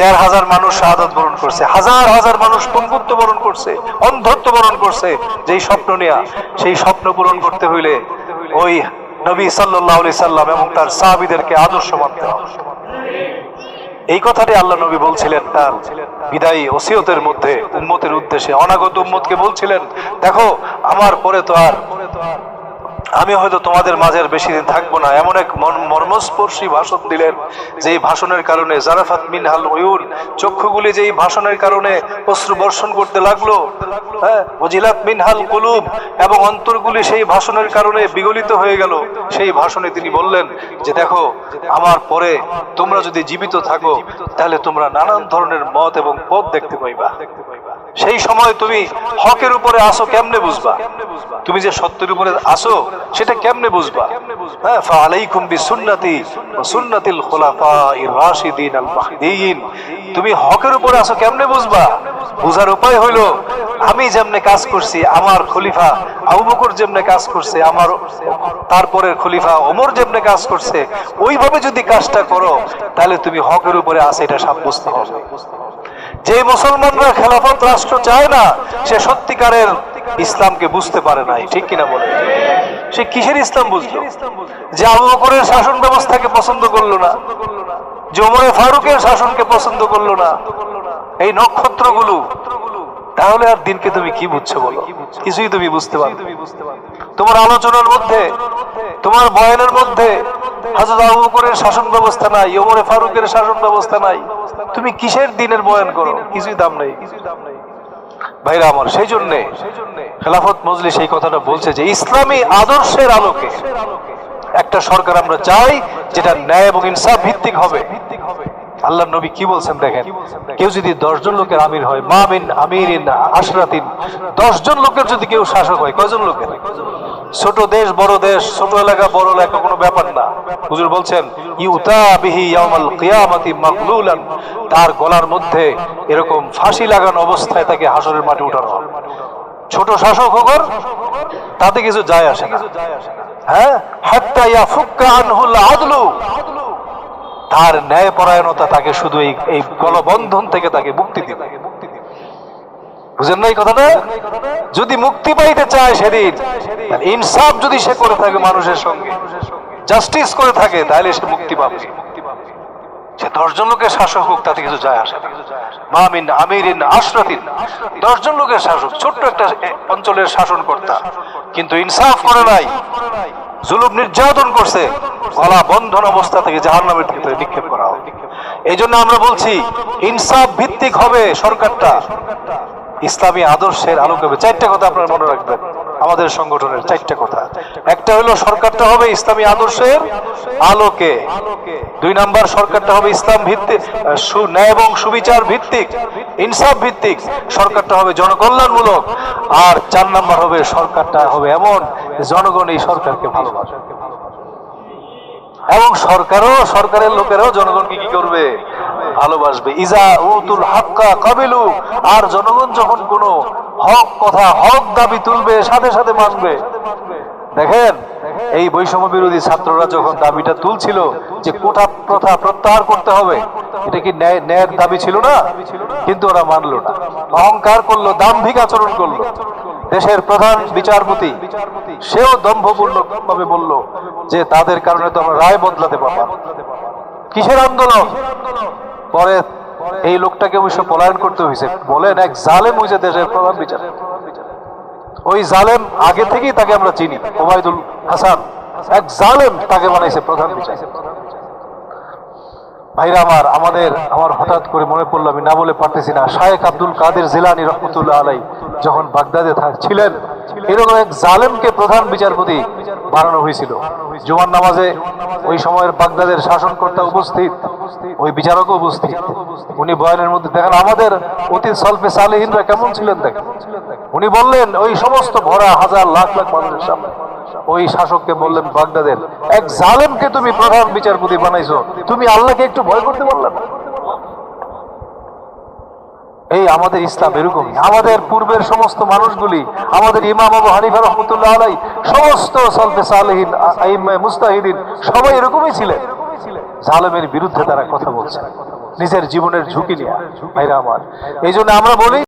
দেড় হাজার মানুষ শাহাদত বরণ করছে, হাজার হাজার মানুষ পঙ্গুত্ব বরণ করছে, অন্ধত্ব বরণ করছে। যেই স্বপ্ন নেয়া, সেই স্বপ্ন পূরণ করতে হইলে ওই নবী সাল্লাম এবং তার সাহাবিদেরকে আদর্শ মানতে এই কথাটি আল্লাহ নবী বলছিলেন তার বিদায়ী ওসিয়তের মধ্যে, উম্মতের উদ্দেশ্যে। অনাগত উম্মতকে বলছিলেন, দেখো, আমার পরে তো আর আমি হয়তো তোমাদের মাঝের বেশি দিন থাকব না। এমন এক মর্মস্পর্শী ভাষণ দিলেন, যেই ভাষণের কারণে জারাফাত মিনহাল ওয়ুন চক্ষুগুলি যেই ভাষণের কারণে অশ্রু বর্ষণ করতে লাগল হ্যাঁ ওজিলাত মিনহাল কুলুব, এবং অন্তরগুলি সেই ভাষণের কারণে বিগলিত হয়ে গেল। সেই ভাষণে তিনি বললেন যে, দেখো, আমার পরে তোমরা যদি জীবিত থাকো, তাহলে তোমরা নানান ধরনের মত এবং পথ দেখতে পাইবা। সেই সময় তুমি হকের উপরে আসো কেমনে বুঝবা? তুমি যে সত্যের উপরে আসো সেটা কেমনে বুঝবা? হ্যাঁ তুমি হকের উপরে আসো কেমনে বুঝবা? বুঝার উপায় হইল, আমি যেমনে কাজ করছি, আমার খলিফা আবু বকর যেমনে কাজ করছে, আমার তারপরের খলিফা ওমর যেমনে কাজ করছে, ওইভাবে যদি কাজটা করো, তাহলে তুমি হকের উপরে আসে এটা সাব্যস্ত হবে। যে মুসলমানরা খেলাফত রাষ্ট্র চায় না, সে সত্যিকারের ইসলামকে বুঝতে পারে নাই, ঠিক কিনা বলে সে কিসের ইসলাম বুঝলো? যে আবু বকরের শাসন ব্যবস্থাকে পছন্দ করল না, যে ওমরে ফারুকের শাসনকে পছন্দ করল না। এই নক্ষত্রগুলো, তাহলে আর দিনকে তুমি কি বুঝছ বলো? কিছুই তুমি বুঝতে পারো তোমার আলোচনার মধ্যে, তোমার বয়ানের মধ্যে হাজরত আবু বকরের শাসন ব্যবস্থা নাই, ওমরে ফারুকের শাসন ব্যবস্থা নাই। তুমি কিসের দিনের বয়ান করো? কিছুই দাম নেই। ভাইরা আমার, সেই জন্যে খেলাফত মজলি সেই কথাটা বলছে যে ইসলামী আদর্শের আলোকে একটা সরকার আমরা চাই যেটা ন্যায় এবং ইনসাফ ভিত্তিক হবে। আল্লাহ নবী কি বলছেন দেখেন? কেউ যদি দশজন লোকের আমির হয় মামিন আমিরিন আশরাতিন, দশজন লোকের যদি কেউ শাসক হয়, কয়জন লোকের? ছোট দেশ, বড় দেশ, ছোট এলাকা, বড় এলাকা, কোনো ব্যাপার না। হুজুর বলছেন, ইউতা বিহি ইয়াউমাল কিয়ামাতি মাগলুলান, তার গলার মধ্যে এরকম ফাঁসি লাগানো অবস্থায় তাকে হাসরের মাঠে উঠানো হবে। ছোট শাসক হোক তাতে কিছু যায় আসে হ্যাঁ? তার ন্যায় পরায়ণতা তাকে শুধু এই এই গলবন্ধন থেকে তাকে মুক্তি দিবে। বুঝেন না এই কথাটা? যদি মুক্তি পাইতে চায় সেদিন ইনসাফ যদি সে করে থাকে মানুষের সঙ্গে জাস্টিস করে থাকে, তাহলে সে মুক্তি পাবে। সে লোকের শাসক হোক, তাতে কিছু যায় আসে মামিন আমিরিন আশরাতিন। লোকের শাসক, ছোট্ট একটা অঞ্চলের শাসন কর্তা কিন্তু ইনসাফ করে নাই। জুলুম নির্যাতন করছে। গলা বন্ধন অবস্থা থেকে জাহান নামের ভিতরে নিক্ষেপ করা এই জন্য আমরা বলছি, ইনসাফ ভিত্তিক হবে সরকারটা। ইসলামী আদর্শের আলোকে। চারটা কথা আপনারা মনে রাখবেন। আমাদের সংগঠনের চারটা কথা। একটা হলো, সরকারটা হবে ইসলামী আদর্শের আলোকে। দুই নাম্বার, সরকারটা হবে ইসলাম ভিত্তিক ন্যায় এবং সুবিচার ভিত্তিক, ইনসাফ ভিত্তিক। সরকারটা হবে জনকল্যাণমূলক। আর চার নাম্বার হবে, সরকারটা হবে এমন জনগণ এই সরকারকে ভালোবাসে। এবং সরকারও, সরকারের লোকেরাও জনগণকে কি করবে? ভালোবাসবে। ইজা উতুল হাক্কা কাবিলু। আর জনগণ যখন কোনো হক কথা, হক দাবি তুলবে, সাথে সাথে মানবে। দেখেন, এই বৈষম্য বিরোধী ছাত্ররা যখন দাবিটা তুলছিল যে কোঠা প্রথা প্রত্যাহার করতে হবে, এটা কি ন্যায়, ন্যায়ের দাবি ছিল না? কিন্তু ওরা মানলো না। অহংকার করল, দাম্ভিক আচরণ করল। দেশের প্রধান বিচারপতি, সেও দম্ভপূর্ণ ভাবে বলল যে তাদের কারণে তো আমরা রায় বদলাতে পারলাম কিসের আন্দোলন? পরে এই লোকটাকে অবশ্য পলায়ন করতে হয়েছে। বলেন এক জালেম হয়েছে দেশের প্রধান বিচার ওই জালেম আগে থেকেই তাকে আমরা চিনি, ওবায়দুল হাসান। এক জালেম তাকে বানাইছে প্রধান বিচার ভাইরা আমার, আমাদের, আমার হঠাৎ করে মনে পড়ল, আমি না বলে পারতেছি না। শায়েখ আব্দুল কাদের জিলানি রহমতুল্লাহ আলাই যখন বাগদাদে ছিলেন এরকম এক জালেমকে প্রধান বিচারপতি বানানো হয়েছিল। জুমার নামাজে ওই সময়ের বাগদাদের শাসনকর্তা উপস্থিত, ওই বিচারকও উপস্থিত। উনি বয়ানের মধ্যে দেখেন, আমাদের অতি স্বল্পে সালেহীনরা কেমন ছিলেন দেখেন উনি বললেন, ওই সমস্ত ভরা হাজার লাখ লাখ মানুষের সামনে। ওই শাসককে বললেন, বাগদাদের, এক জালেমকে তুমি প্রধান বিচারপতি বানাইছো। তুমি আল্লাহকে একটু ভয় করতে পারলে না? এই আমাদের ইসলাম এরকমই। আমাদের পূর্বের সমস্ত মানুষগুলি, আমাদের ইমাম আবু হানিফা রহমতুল্লাহ আলাই সমস্ত সলফে সালেহীন মুস্তাহিদিন, সবাই এরকমই ছিলেন। জালেমের বিরুদ্ধে তারা কথা বলছে। নিজের জীবনের ঝুঁকি নিয়ে। ভাইরা আমার, এই জন্য আমরা বলি